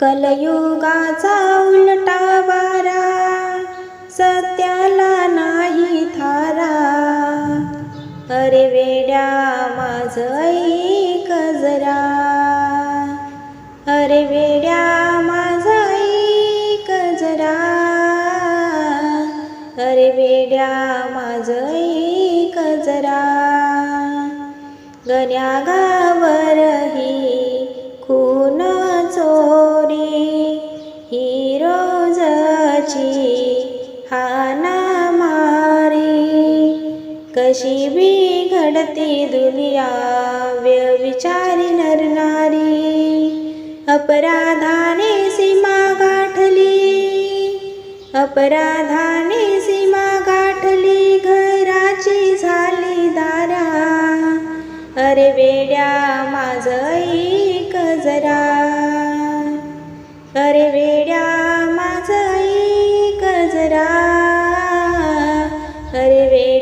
कलयुगाचा उलटा वारा सत्याला नाही थारा. अरे वेड्या माझ एक जरा. अरे वेड्या माझ ऐक जरा. अरे वेड्या माझ एक जरा. गण्यागावरही कशी बिघडती दुनिया? व्यविचारी नरनारी. अपराधाने सीमा गाठली. अपराधाने सीमा गाठली. घराची झाली दारा. अरे वेड्या माझ ऐक जरा. अरे वेड्या माझ ऐक जरा.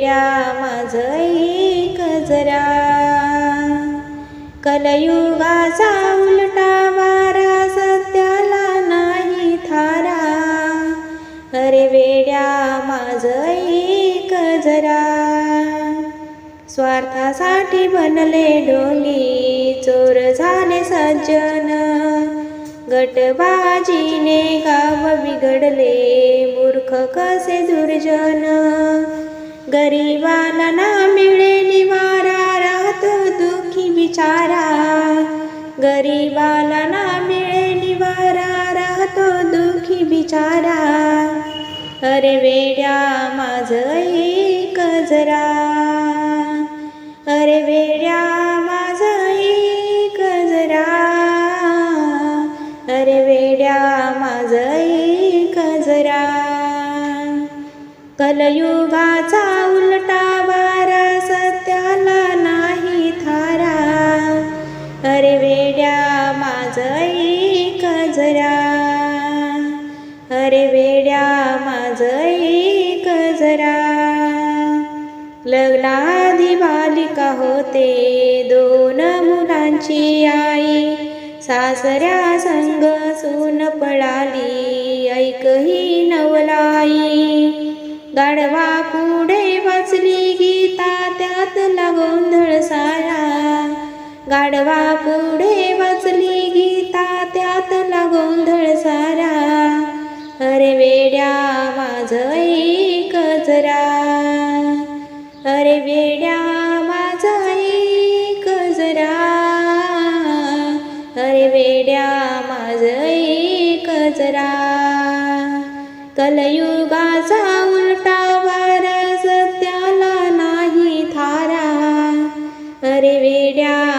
अरे वेड्या माझ कजरा कलयुगाचा उलटा वारा सत्याला नाही थारा. अरे वेड्या माझ कजरा जरा स्वार्थासाठी बनले डोली चोर झाले सज्जन. गटबाजीने गाव बिघडले मूर्ख कसे दुर्जन. गरीबाला ना मिळे निवारा राहतो दुखी बिचारा. गरीबाला ना मिळे निवारा राहतो दुखी बिचारा. अरे वेड्या माझ एक जरा. अरे वेड्या माझ एक जरा. अरे वेड्या माझ एक जरा. कलयुगाचा उलटा वारा सत्याला नाही थारा. अरे वेड्या माझ कजरा जरा. अरे वेड्या माझ कजरा जरा. बालिका होते दोन मुलांची आई. सासऱ्या संग सून पळाली ऐक गाढवा पुढे वाचली गीता त्यात गोंधळ सारा गाढवा पुढे वाचली गीता त्यात गोंधळ सारा अरे वेड्या माझ एक जरा. अरे वेड्या माझ ऐक जरा. अरे वेड्या माझ एक जरा. कलयुगाचा थारा